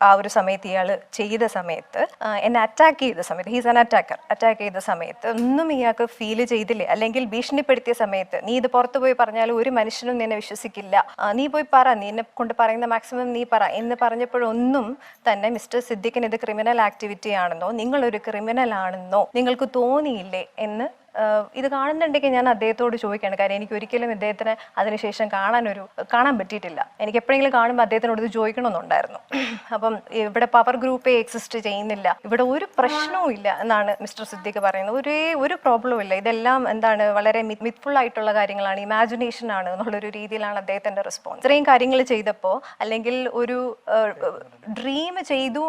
ആ ഒരു സമയത്ത് ഇയാൾ ചെയ്ത സമയത്ത് എന്നെ അറ്റാക്ക് ചെയ്ത സമയത്ത് ഹീസ് ആൻ അറ്റാക്കർ അറ്റാക്ക് ചെയ്ത സമയത്ത് ഒന്നും ഇയാൾക്ക് ഫീൽ ചെയ്തില്ല? അല്ലെങ്കിൽ ഭീഷണിപ്പെടുത്തിയ സമയത്ത് നീ ഇത് പുറത്തു പോയി പറഞ്ഞാൽ ഒരു മനുഷ്യനും നിന്നെ വിശ്വസിക്കില്ല. നീ പോയി പറ നീ എന്നെ കൊണ്ട് പറയുന്ന മാക്സിമം നീ പറ എന്ന് പറഞ്ഞപ്പോഴൊന്നും തന്നെ മിസ്റ്റർ സിദ്ദിഖിന് ഇത് ക്രിമിനൽ ആക്ടിവിറ്റി ആണെന്നോ നിങ്ങളൊരു ക്രിമിനൽ ആണെന്നോ നിങ്ങൾക്ക് തോന്നിയില്ലേ? എന്ന് ഇത് കാണുന്നുണ്ടെങ്കിൽ ഞാൻ അദ്ദേഹത്തോട് ചോദിക്കുകയാണ്. കാര്യം എനിക്ക് ഒരിക്കലും ഇദ്ദേഹത്തിന് അതിനുശേഷം കാണാനൊരു കാണാൻ പറ്റിയിട്ടില്ല. എനിക്ക് എപ്പോഴെങ്കിലും കാണുമ്പോൾ അദ്ദേഹത്തിനോട് ഇത് ചോദിക്കണമെന്നുണ്ടായിരുന്നു. അപ്പം ഇവിടെ പവർ ഗ്രൂപ്പേ എക്സിസ്റ്റ് ചെയ്യുന്നില്ല. ഇവിടെ ഒരു പ്രശ്നവും ഇല്ല എന്നാണ് മിസ്റ്റർ സിദ്ദിഖ് പറയുന്നത്. ഒരേ ഒരു പ്രോബ്ലവും ഇല്ല. ഇതെല്ലാം എന്താണ് വളരെ മിത്ഫുൾ ആയിട്ടുള്ള കാര്യങ്ങളാണ്. ഇമാജിനേഷൻ ആണ് എന്നുള്ളൊരു രീതിയിലാണ് അദ്ദേഹത്തിന്റെ റെസ്പോൺസ് ഇത്രയും കാര്യങ്ങൾ ചെയ്തപ്പോൾ അല്ലെങ്കിൽ ഒരു ഡ്രീം ചെയ്തു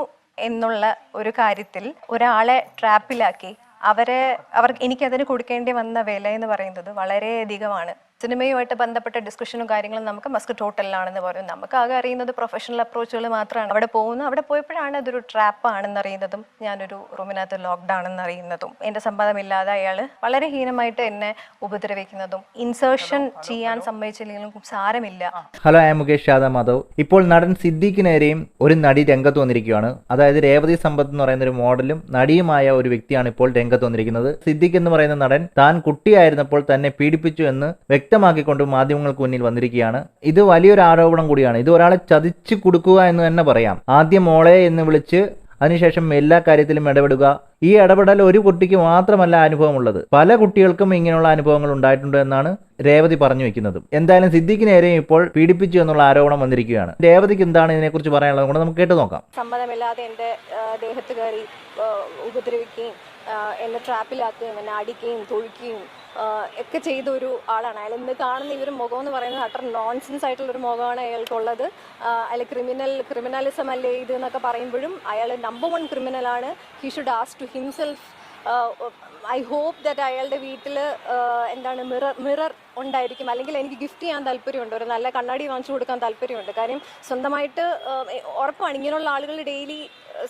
എന്നുള്ള ഒരു കാര്യത്തിൽ ഒരാളെ ട്രാപ്പിലാക്കി അവരെ അവർ എനിക്കതിന് കൊടുക്കേണ്ടി വന്ന വില എന്ന് പറയുന്നത് വളരെയധികമാണ്. സിനിമയുമായിട്ട് ബന്ധപ്പെട്ട ഡിസ്കഷനും കാര്യങ്ങളും നമുക്ക് മസ്ക് ടോട്ടലിലാണെന്ന് പറയും. നമുക്ക് ആകെ അറിയുന്നത് പ്രൊഫഷണൽ അപ്രോച്ചുകൾ മാത്രമാണ്. അവിടെ പോകുന്നു. അവിടെ പോയപ്പോഴാണ് അതൊരു ട്രാപ്പ് ആണെന്ന് അറിയുന്നതും ഞാനൊരു റൂമിനകത്ത് ലോക്ക്ഡ് ആണെന്ന് അറിയുന്നതും എന്റെ സമ്മതമില്ലാതെ അയാൾ വളരെ ഹീനമായിട്ട് എന്നെ ഉപദ്രവിക്കുന്നതും ഇൻസേർഷൻ ചെയ്യാൻ സമ്മതിച്ചില്ലെങ്കിലും സാരമില്ല. Hello I Mukesh Yadav Madhav. ഇപ്പോൾ നടൻ സിദ്ദീഖിനെതിരെയും ഒരു നടി രംഗത്ത് വന്നിരിക്കുകയാണ്. അതായത് രേവതി സമ്പത്ത് എന്ന് പറയുന്ന ഒരു മോഡലും നടിയുമായ ഒരു വ്യക്തിയാണ് ഇപ്പോൾ രംഗത്ത് വന്നിരിക്കുന്നത്. സിദ്ദീഖ് എന്ന് പറയുന്ന നടൻ താൻ കുട്ടിയായിരുന്നപ്പോൾ തന്നെ പീഡിപ്പിച്ചു എന്ന് വ്യക്തമാക്കിക്കൊണ്ട് മാധ്യമങ്ങൾക്ക് മുന്നിൽ വന്നിരിക്കുകയാണ്. ഇത് വലിയൊരു ആരോപണം കൂടിയാണ്. ഇത് ഒരാളെ ചതിച്ചു കൊടുക്കുക എന്ന് തന്നെ പറയാം. ആദ്യം മോളെ എന്ന് വിളിച്ച് അതിനുശേഷം എല്ലാ കാര്യത്തിലും ഇടപെടുക. ഈ ഇടപെടൽ ഒരു കുട്ടിക്ക് മാത്രമല്ല അനുഭവമുള്ളത്. പല കുട്ടികൾക്കും ഇങ്ങനെയുള്ള അനുഭവങ്ങൾ ഉണ്ടായിട്ടുണ്ട് എന്നാണ് രേവതി പറഞ്ഞു വെക്കുന്നത്. എന്തായാലും സിദ്ദിഖിനെതിരെയും ഇപ്പോൾ പീഡിപ്പിച്ചു എന്നുള്ള ആരോപണം വന്നിരിക്കുകയാണ്. രേവതിക്ക് എന്താണ് ഇതിനെക്കുറിച്ച് പറയാനുള്ളത് കൂടെ നമുക്ക് കേട്ടു നോക്കാം. സമ്മതമില്ലാതെ എന്റെ ദേഹത്ത് കയറി ഉപദ്രവിക്കുകയും എന്നെ ട്രാപ്പിലാക്കുകയും എന്നെ അടിക്കുകയും തൊഴിക്കുകയും ഒക്കെ ചെയ്ത ഒരു ആളാണ്. അയാൾ ഇന്ന് കാണുന്ന ഈ ഒരു മുഖം എന്ന് പറയുന്നത് അത്ര നോൺസെൻസ് ആയിട്ടുള്ള ഒരു മുഖമാണ് അയാൾക്കുള്ളത്. അയാൾ ക്രിമിനൽ ക്രിമിനലിസം അല്ലേ ഇത് എന്നൊക്കെ പറയുമ്പോഴും അയാൾ number one ക്രിമിനലാണ് he should as to himself I hope that അയാളുടെ വീട്ടിൽ എന്താണ് മിറർ മിറർ ഉണ്ടായിരിക്കും. അല്ലെങ്കിൽ എനിക്ക് ഗിഫ്റ്റ് ചെയ്യാൻ താല്പര്യമുണ്ട്. ഒരു നല്ല കണ്ണാടി വാങ്ങിച്ചു കൊടുക്കാൻ താല്പര്യമുണ്ട്. കാര്യം സ്വന്തമായിട്ട് ഉറപ്പാണ് ഇങ്ങനെയുള്ള ആളുകൾ ഡെയിലി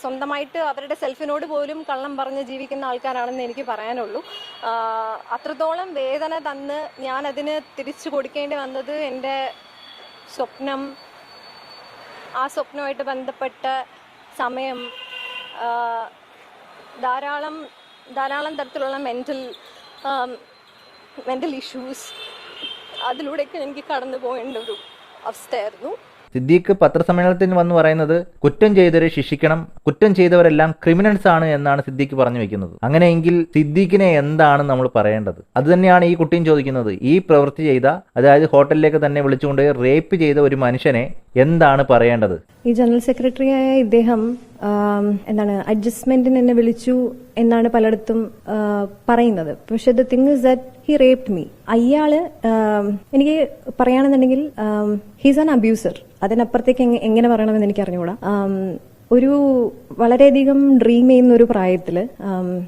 സ്വന്തമായിട്ട് അവരുടെ സെൽഫിനോട് പോലും കള്ളം പറഞ്ഞ് ജീവിക്കുന്ന ആൾക്കാരാണെന്ന് എനിക്ക് പറയാനുള്ളൂ. അത്രത്തോളം വേദന തന്ന് ഞാൻ അതിന് തിരിച്ചു കൊടുക്കേണ്ടി വന്നത് എന്റെ സ്വപ്നം ആ സ്വപ്നമായിട്ട് ബന്ധപ്പെട്ട സമയം ധാരാളം ധാരാളം തരത്തിലുള്ള മെന്റൽ മെന്റൽ ഇഷ്യൂസ് അതിലൂടെയൊക്കെ എനിക്ക് കടന്നു പോകേണ്ട ഒരു അവസ്ഥയായിരുന്നു. സിദ്ദീഖ് പത്രസമ്മേളനത്തിൽ വന്ന് പറയുന്നത് കുറ്റം ചെയ്തവരെ ശിക്ഷിക്കണം കുറ്റം ചെയ്തവരെല്ലാം ക്രിമിനൽസ് ആണ് എന്നാണ് സിദ്ദീഖ് പറഞ്ഞു വെക്കുന്നത്. അങ്ങനെയെങ്കിൽ സിദ്ദീഖിനെ എന്താണ് നമ്മൾ പറയേണ്ടത്? അത് തന്നെയാണ് ഈ കുട്ടിയും ചോദിക്കുന്നത്. ഈ പ്രവൃത്തി ചെയ്ത അതായത് ഹോട്ടലിലേക്ക് തന്നെ വിളിച്ചുകൊണ്ട് റേപ്പ് ചെയ്ത ഒരു മനുഷ്യനെ എന്താണ് പറയേണ്ടത്? ഈ ജനറൽ സെക്രട്ടറിയായ ഇദ്ദേഹം എന്താണ് അഡ്ജസ്റ്റ്മെന്റിന് എന്നെ വിളിച്ചു എന്നാണ് പലയിടത്തും പറയുന്നത്. പക്ഷെ the thing is that he raped me. അയാൾ എനിക്ക് പറയുകയാണെന്നുണ്ടെങ്കിൽ ഹീസ് ആൻ അബ്യൂസർ. അതിനപ്പുറത്തേക്ക് എങ്ങ- എങ്ങനെ പറയണമെന്ന് എനിക്ക് അറിഞ്ഞുകൂടാ ഒരു വളരെയധികം ഡ്രീം ചെയ്യുന്ന ഒരു പ്രായത്തിൽ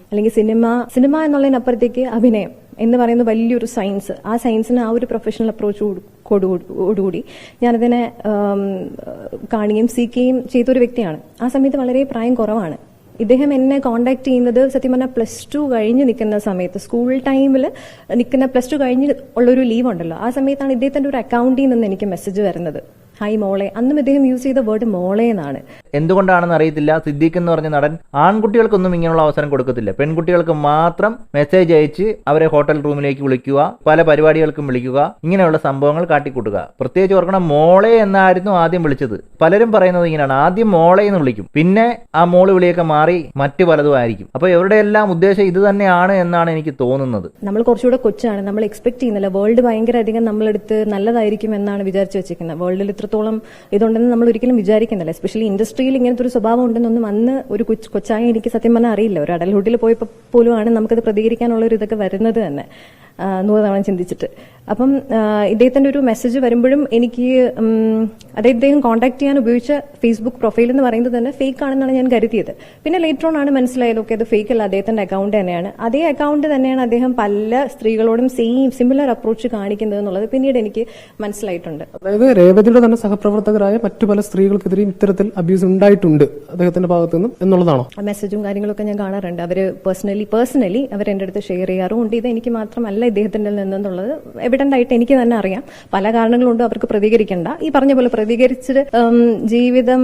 അല്ലെങ്കിൽ സിനിമ സിനിമ എന്നുള്ളതിനപ്പുറത്തേക്ക് അഭിനയം എന്ന് പറയുന്ന വലിയൊരു സയൻസ് ആ സയൻസിന് ആ ഒരു പ്രൊഫഷണൽ അപ്രോച്ച് ഓടുകൂടി ഞാനതിനെ കാണുകയും സീക്കുകയും ചെയ്തൊരു വ്യക്തിയാണ്. ആ സമയത്ത് വളരെ പ്രായം കുറവാണ്. ഇദ്ദേഹം എന്നെ കോണ്ടാക്ട് ചെയ്യുന്നത് സത്യം പറഞ്ഞാൽ പ്ലസ് ടു കഴിഞ്ഞ് നിൽക്കുന്ന സമയത്ത് സ്കൂൾ ടൈമിൽ നിൽക്കുന്ന പ്ലസ് ടു കഴിഞ്ഞ് ഉള്ളൊരു ലീവ് ഉണ്ടല്ലോ. ആ സമയത്താണ് ഇദ്ദേഹത്തിന്റെ ഒരു അക്കൗണ്ടിൽ നിന്ന് എനിക്ക് മെസ്സേജ് വരുന്നത്. ഹായ് മോളെ. അന്നും ഇദ്ദേഹം യൂസ് ചെയ്ത വേർഡ് മോളെ എന്നാണ്. എന്തുകൊണ്ടാണെന്ന് അറിയത്തില്ല. സിദ്ദീഖ് എന്ന് പറഞ്ഞ നടൻ ആൺകുട്ടികൾക്കൊന്നും ഇങ്ങനെയുള്ള അവസരം കൊടുക്കത്തില്ല. പെൺകുട്ടികൾക്ക് മാത്രം മെസ്സേജ് അയച്ച് അവരെ ഹോട്ടൽ റൂമിലേക്ക് വിളിക്കുക പല പരിപാടികൾക്കും വിളിക്കുക ഇങ്ങനെയുള്ള സംഭവങ്ങൾ കാട്ടിക്കൂട്ടുക. പ്രത്യേകിച്ച് ഓർക്കണം മോളെ എന്നായിരുന്നു ആദ്യം വിളിച്ചത്. പലരും പറയുന്നത് ഇങ്ങനെയാണ്. ആദ്യം മോളെ എന്ന് വിളിക്കും. പിന്നെ ആ മോൾ വിളിയൊക്കെ മാറി മറ്റു പലതും ആയിരിക്കും. അപ്പൊ ഇവരുടെ എല്ലാം ഉദ്ദേശം ഇത് തന്നെയാണ് എന്നാണ് എനിക്ക് തോന്നുന്നത്. നമ്മൾ കുറച്ചുകൂടെ കൊച്ചാണ്. നമ്മൾ എക്സ്പെക്ട് ചെയ്യുന്നില്ല. വേൾഡ് ഭയങ്കര അധികം നമ്മളെടുത്ത് നല്ലതായിരിക്കും എന്നാണ് വിചാരിച്ചു വെച്ചിരിക്കുന്നത്. വേൾഡിൽ ഇത്രത്തോളം ഇതുണ്ടെന്ന് നമ്മൾ ഒരിക്കലും വിചാരിക്കുന്നില്ല. എസ്പെഷ്യലി ഇൻഡസ്ട്രിയിൽ ഇങ്ങനത്തെ ഒരു സ്വഭാവം ഉണ്ടെന്നൊന്നും അന്ന് ഒരു കൊച്ച് കൊച്ചായ എനിക്ക് സത്യം പറഞ്ഞാൽ അറിയില്ല. ഒരു അഡൽഹുഡിൽ പോയപ്പോൾ ആണ് നമുക്കത് പ്രതികരിക്കാനുള്ള ഒരു ഇതൊക്കെ വരുന്നത് തന്നെ. നൂറ് തവണ ചിന്തിച്ചിട്ട്. അപ്പം ഇദ്ദേഹത്തിന്റെ ഒരു മെസ്സേജ് വരുമ്പോഴും എനിക്ക് അതായത് ഇദ്ദേഹം കോൺടാക്ട് ചെയ്യാൻ ഉപയോഗിച്ച ഫേസ്ബുക്ക് പ്രൊഫൈൽ എന്ന് പറയുന്നത് തന്നെ ഫേക്ക് ആണെന്നാണ് ഞാൻ കരുതിയത്. പിന്നെ ലേറ്റർ ഓൺ ആണ് മനസ്സിലായത് ഓക്കെ അത് ഫേക്ക് അല്ല അദ്ദേഹത്തിന്റെ അക്കൗണ്ട് തന്നെയാണ്. അതേ അക്കൗണ്ട് തന്നെയാണ് അദ്ദേഹം പല സ്ത്രീകളോടും സെയിം സിമിലർ അപ്രോച്ച് കാണിക്കുന്നത് എന്നുള്ളത് പിന്നീട് എനിക്ക് മനസ്സിലായിട്ടുണ്ട്. അതായത് രേവതിയുടെ തന്നെ സഹപ്രവർത്തകരായ മറ്റു പല സ്ത്രീകൾക്കെതിരെയും ഇത്തരത്തിൽ അബ്യൂസ് ഉണ്ടായിട്ടുണ്ട് അദ്ദേഹത്തിന്റെ ഭാഗത്തു നിന്നും എന്നുള്ളതാണോ? ആ മെസ്സേജും കാര്യങ്ങളൊക്കെ ഞാൻ കാണാറുണ്ട്. അവർ പേഴ്സണലി പേഴ്സണലി അവർ എന്റെ അടുത്ത് ഷെയർ ചെയ്യാറുമുണ്ട്. ഇത് എനിക്ക് മാത്രമല്ല ഇദ്ദേഹത്തിന്റെ നിന്നുള്ളത് എവിഡന്റ് ആയിട്ട് എനിക്ക് തന്നെ അറിയാം. പല കാരണങ്ങളുണ്ട് അവർക്ക് പ്രതികരിക്കേണ്ട. ഈ പറഞ്ഞ പോലെ പ്രതികരിച്ചിട്ട് ജീവിതം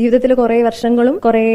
ജീവിതത്തിൽ കുറെ വർഷങ്ങളും കുറെ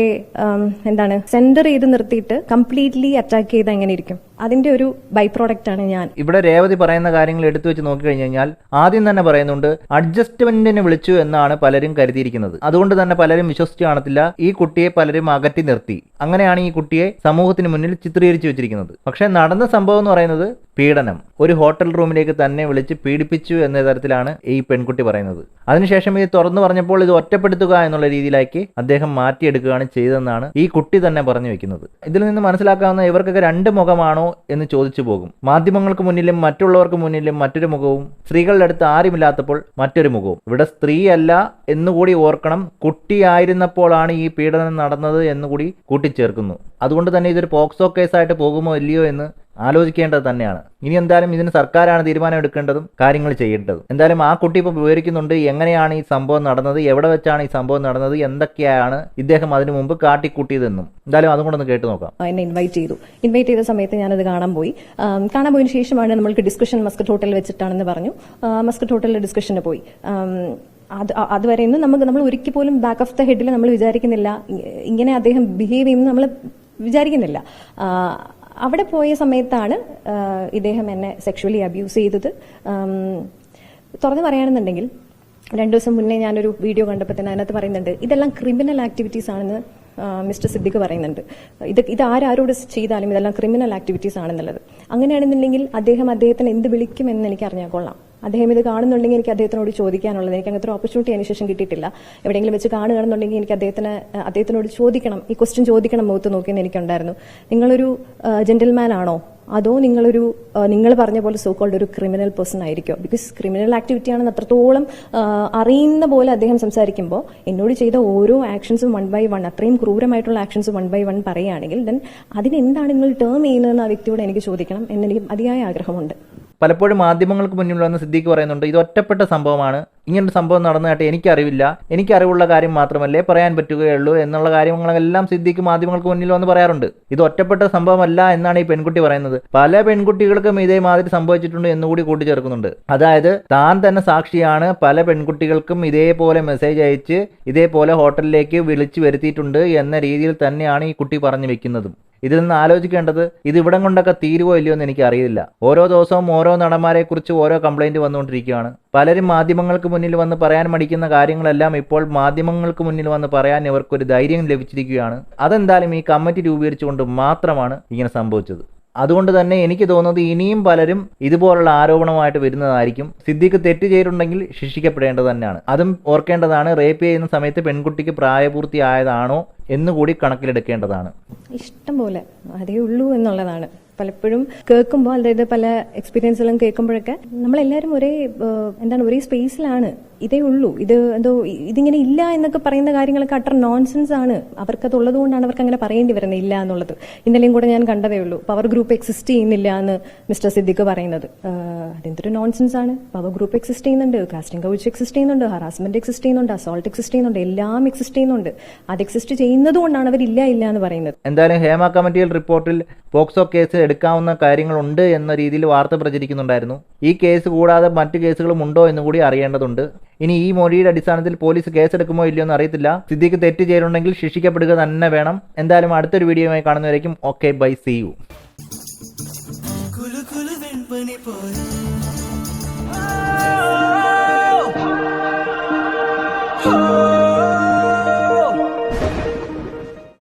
എന്താണ് സെന്റർ ചെയ്ത് നിർത്തിയിട്ട് കംപ്ലീറ്റ്ലി അറ്റാക്ക് ചെയ്ത് എങ്ങനെ ഇരിക്കും? അതിന്റെ ഒരു ബൈ പ്രോഡക്റ്റ് ആണ് ഞാൻ. ഇവിടെ രേവതി പറയുന്ന കാര്യങ്ങൾ എടുത്തു വെച്ച് കഴിഞ്ഞു കഴിഞ്ഞാൽ ആദ്യം തന്നെ പറയുന്നുണ്ട് അഡ്ജസ്റ്റ്മെന്റിനെ വിളിച്ചു എന്നാണ് പലരും കരുതിയിരിക്കുന്നത്. അതുകൊണ്ട് തന്നെ പലരും വിശ്വസിച്ചു കാണത്തില്ല ഈ കുട്ടിയെ പലരും അകറ്റി നിർത്തി. അങ്ങനെയാണ് ഈ കുട്ടിയെ സമൂഹത്തിന് മുന്നിൽ ചിത്രീകരിച്ചു വെച്ചിരിക്കുന്നത്. പക്ഷെ നടന്ന സംഭവം എന്ന് പറയുന്നത് പീഡനം. ഒരു ഹോട്ടൽ റൂമിലേക്ക് തന്നെ വിളിച്ച് പീഡിപ്പിച്ചു എന്ന തരത്തിലാണ് ഈ പെൺകുട്ടി പറയുന്നത്. അതിനുശേഷം ഇത് തുറന്നു പറഞ്ഞപ്പോൾ ഇത് ഒറ്റപ്പെടുത്തുക എന്നുള്ള രീതിയിലേക്ക് അദ്ദേഹം മാറ്റിയെടുക്കുകയാണ് ചെയ്തതെന്നാണ് ഈ കുട്ടി തന്നെ പറഞ്ഞു വെക്കുന്നത്. ഇതിൽ നിന്ന് മനസ്സിലാക്കാവുന്ന ഇവർക്കൊക്കെ രണ്ട് മുഖമാണോ എന്ന് ചോദിച്ചു പോകും. മാധ്യമങ്ങൾക്ക് മുന്നിലും മറ്റുള്ളവർക്ക് മുന്നിലും മറ്റൊരു മുഖവും സ്ത്രീകളുടെ അടുത്ത് ആരുമില്ലാത്തപ്പോൾ മറ്റൊരു മുഖവും. ഇവിടെ സ്ത്രീയല്ല എന്നുകൂടി ഓർക്കണം. കുട്ടിയായിരുന്നപ്പോഴാണ് ഈ പീഡനം നടന്നത് എന്നുകൂടി കൂട്ടിച്ചേർക്കുന്നു. അതുകൊണ്ട് തന്നെ ഇതൊരു പോക്സോ കേസായിട്ട് പോകുമോ ഇല്ലയോ എന്ന് ആലോചിക്കേണ്ടത് തന്നെയാണ്. ഇനി എന്തായാലും ഇതിന് സർക്കാരാണ് തീരുമാനം എടുക്കേണ്ടതും കാര്യങ്ങൾ ചെയ്യേണ്ടതും. എന്തായാലും ആ കുട്ടി ഇപ്പോൾ വിവരിക്കുന്നുണ്ട് എങ്ങനെയാണ് ഈ സംഭവം നടന്നത് എവിടെ വെച്ചാണ് ഈ സംഭവം നടന്നത് എന്തൊക്കെയാണ് ഇദ്ദേഹം അതിനു മുമ്പ് കാട്ടിക്കൂട്ടിയതെന്നും. എന്തായാലും അതും കൊണ്ടൊന്ന് കേട്ടു നോക്കാം. എന്നെ ഇൻവൈറ്റ് ചെയ്തു. ഇൻവൈറ്റ് ചെയ്ത സമയത്ത് ഞാനത് കാണാൻ പോയി. കാണാൻ പോയതിനു ശേഷമാണ് നമ്മൾക്ക് ഡിസ്കഷൻ മസ്കറ്റ് ഹോട്ടലിൽ വെച്ചിട്ടാണെന്ന് പറഞ്ഞു. മസ്കറ്റ് ഹോട്ടലിൽ ഡിസ്കഷന് പോയി. അത് അതുവരെ ഇന്ന് നമുക്ക് നമ്മൾ ഒരിക്കൽ പോലും ബാക്ക് ഓഫ് ദ ഹെഡിൽ നമ്മൾ വിചാരിക്കുന്നില്ല. ഇങ്ങനെ അദ്ദേഹം ബിഹേവ് ചെയ്യുമെന്ന് നമ്മൾ വിചാരിക്കുന്നില്ല. അവിടെ പോയ സമയത്താണ് ഇദ്ദേഹം എന്നെ സെക്ഷുവലി അബ്യൂസ് ചെയ്തത്. തുറന്നു പറയുകയാണെന്നുണ്ടെങ്കിൽ രണ്ടു ദിവസം മുന്നേ ഞാനൊരു വീഡിയോ കണ്ടപ്പോൾ തന്നെ അതിനകത്ത് പറയുന്നുണ്ട് ഇതെല്ലാം ക്രിമിനൽ ആക്ടിവിറ്റീസ് ആണെന്ന് മിസ്റ്റർ സിദ്ദിഖ് പറയുന്നുണ്ട്. ഇത് ഇത് ആരാരോട് ചെയ്താലും ഇതെല്ലാം ക്രിമിനൽ ആക്ടിവിറ്റീസ് ആണെന്നുള്ളത്. അങ്ങനെയാണെന്നുണ്ടെങ്കിൽ അദ്ദേഹം അദ്ദേഹത്തിന് എന്ത് വിളിക്കുമെന്ന് എനിക്ക് അറിഞ്ഞാൽ കൊള്ളാം. അദ്ദേഹം ഇത് കാണുന്നുണ്ടെങ്കിൽ എനിക്ക് അദ്ദേഹത്തിനോട് ചോദിക്കാനുള്ളത്. എനിക്ക് അങ്ങനത്തെ ഓപ്പർച്യൂണിറ്റി അതിന് ശേഷം കിട്ടിയിട്ടില്ല. എവിടെയെങ്കിലും വെച്ച് കാണുകയാണെന്നുണ്ടെങ്കിൽ എനിക്ക് അദ്ദേഹത്തിന് അദ്ദേഹത്തിനോട് ചോദിക്കണം. ഈ ക്വസ്റ്റ്യൻ ചോദിക്കണം മുഖത്ത് നോക്കിയെന്ന് എനിക്കുണ്ടായിരുന്നു. നിങ്ങളൊരു ജെന്റിൽമാൻ ആണോ? അതോ നിങ്ങളൊരു നിങ്ങൾ പറഞ്ഞ പോലെ സോക്കോൾഡ് ഒരു ക്രിമിനൽ പേഴ്സൺ ആയിരിക്കും? ബിക്കോസ് ക്രിമിനൽ ആക്ടിവിറ്റി ആണെന്ന് അത്രത്തോളം അറിയുന്ന പോലെ അദ്ദേഹം സംസാരിക്കുമ്പോൾ എന്നോട് ചെയ്ത ഓരോ ആക്ഷൻസും വൺ ബൈ വൺ അത്രയും ക്രൂരമായിട്ടുള്ള ആക്ഷൻസ് വൺ ബൈ വൺ പറയുകയാണെങ്കിൽ ദെൻ അതിനെന്താണ് നിങ്ങൾ ടേം ചെയ്യുന്നതെന്ന് ആ വ്യക്തിയോട് എനിക്ക് ചോദിക്കണം എന്നെനിക്ക് അതിയായ ആഗ്രഹമുണ്ട്. പലപ്പോഴും മാധ്യമങ്ങൾക്ക് വന്ന് സിദ്ദീഖ് പറയുന്നുണ്ട്. ഇത് ഒറ്റപ്പെട്ട സംഭവമാണ്. ഇങ്ങനൊരു സംഭവം നടന്നതായിട്ട് എനിക്കറിവില്ല. എനിക്കറിവുള്ള കാര്യം മാത്രമല്ലേ പറയാൻ പറ്റുകയുള്ളൂ എന്നുള്ള കാര്യങ്ങളെല്ലാം സിദ്ദീഖ് മാധ്യമങ്ങൾക്ക് മുന്നിൽ വന്ന് പറയാറുണ്ട്. ഇത് ഒറ്റപ്പെട്ട സംഭവമല്ല എന്നാണ് ഈ പെൺകുട്ടി പറയുന്നത്. പല പെൺകുട്ടികൾക്കും ഇതേമാതിരി സംഭവിച്ചിട്ടുണ്ട് എന്നുകൂടി കൂട്ടിച്ചേർക്കുന്നുണ്ട്. അതായത് താൻ തന്നെ സാക്ഷിയാണ്. പല പെൺകുട്ടികൾക്കും ഇതേപോലെ മെസ്സേജ് അയച്ച് ഇതേപോലെ ഹോട്ടലിലേക്ക് വിളിച്ചു വരുത്തിയിട്ടുണ്ട് എന്ന രീതിയിൽ തന്നെയാണ് ഈ കുട്ടി പറഞ്ഞു വെക്കുന്നതും. ഇതിൽ നിന്ന് ആലോചിക്കേണ്ടത് ഇത് ഇവിടം കൊണ്ടൊക്കെ തീരുവോ ഇല്ലയോ എന്ന് എനിക്ക് അറിയില്ല ഓരോ ദിവസവും ഓരോ നടന്മാരെ കുറിച്ച് ഓരോ കംപ്ലൈന്റ് വന്നുകൊണ്ടിരിക്കുകയാണ്. പലരും മാധ്യമങ്ങൾക്ക് മുന്നിൽ വന്ന് പറയാൻ മടിക്കുന്ന കാര്യങ്ങളെല്ലാം ഇപ്പോൾ മാധ്യമങ്ങൾക്ക് മുന്നിൽ വന്ന് പറയാൻ ഇവർക്കൊരു ധൈര്യം ലഭിച്ചിരിക്കുകയാണ്. അതെന്തായാലും ഈ കമ്മിറ്റി രൂപീകരിച്ചുകൊണ്ട് മാത്രമാണ് ഇങ്ങനെ സംഭവിച്ചത്. അതുകൊണ്ട് തന്നെ എനിക്ക് തോന്നുന്നത് ഇനിയും പലരും ഇതുപോലുള്ള ആരോപണമായിട്ട് വരുന്നതായിരിക്കും. സിദ്ദിഖ് തെറ്റ് ചെയ്തിട്ടുണ്ടെങ്കിൽ ശിക്ഷിക്കപ്പെടേണ്ടത് തന്നെയാണ്. അതും ഓർക്കേണ്ടതാണ് റേപ്പ് ചെയ്യുന്ന സമയത്ത് പെൺകുട്ടിക്ക് പ്രായപൂർത്തിയായതാണോ എന്നുകൂടി കണക്കിലെടുക്കേണ്ടതാണ്. ഇഷ്ടം പോലെ അതേ ഉള്ളൂ എന്നുള്ളതാണ്. പലപ്പോഴും കേൾക്കുമ്പോൾ അതായത് പല എക്സ്പീരിയൻസുകളും കേൾക്കുമ്പോഴൊക്കെ നമ്മളെല്ലാവരും ഒരേ എന്താണ് ഒരേ സ്പേസിലാണ് ഇതേ ഉള്ളൂ. ഇത് എന്തോ ഇതിങ്ങനെ ഇല്ല എന്നൊക്കെ പറയുന്ന കാര്യങ്ങളൊക്കെ അട്ടർ നോൺസെൻസ് ആണ്. അവർക്കത് ഉള്ളത് കൊണ്ടാണ് അവർക്ക് അങ്ങനെ പറയേണ്ടി വരുന്നത് ഇല്ല എന്നുള്ളത്. ഇന്നലെയും കൂടെ ഞാൻ കണ്ടതേ ഉള്ളൂ. പവർ ഗ്രൂപ്പ് എക്സിസ്റ്റ് ചെയ്യുന്നില്ല എന്ന് മിസ്റ്റർ സിദ്ദിഖ് പറയുന്നത്. അതെന്തൊരു നോൺസെൻസ് ആണ്. പവർ ഗ്രൂപ്പ് എക്സിസ്റ്റ് ചെയ്യുന്നുണ്ട്. കാസ്റ്റിംഗ് കൗച്ച് എക്സിസ്റ്റ് ചെയ്യുന്നുണ്ട്. ഹറാസ്മെന്റ് എക്സിസ്റ്റ് ചെയ്യുന്നുണ്ട്. അസോൾട്ട് എക്സിസ്റ്റ് ചെയ്യുന്നുണ്ട്. എല്ലാം എക്സിസ്റ്റ് ചെയ്യുന്നുണ്ട്. അത് എക്സിസ്റ്റ് ചെയ്യുന്നത് കൊണ്ടാണ് അവർ ഇല്ല ഇല്ല എന്ന് പറയുന്നത്. എന്തായാലും ഹേമ കമ്മിറ്റിയിൽ റിപ്പോർട്ടിൽ പോക്സോ കേസ് എടുക്കാവുന്ന കാര്യങ്ങളുണ്ട് എന്ന രീതിയിൽ വാർത്ത പ്രചരിക്കുന്നുണ്ടായിരുന്നു. ഈ കേസ് കൂടാതെ മറ്റു കേസുകളും ഉണ്ടോ എന്നും കൂടി അറിയേണ്ടതുണ്ട്. ഇനി ഈ മൊഴിയുടെ അടിസ്ഥാനത്തിൽ പോലീസ് കേസെടുക്കുമോ ഇല്ലയോ എന്ന് അറിയത്തില്ല. സിദ്ദിഖ് തെറ്റ് ചെയ്തിട്ടുണ്ടെങ്കിൽ ശിക്ഷിക്കപ്പെടുക തന്നെ വേണം. എന്തായാലും അടുത്തൊരു വീഡിയോയുമായി കാണുന്നവരേക്കും ഓക്കെ ബൈ സി യു.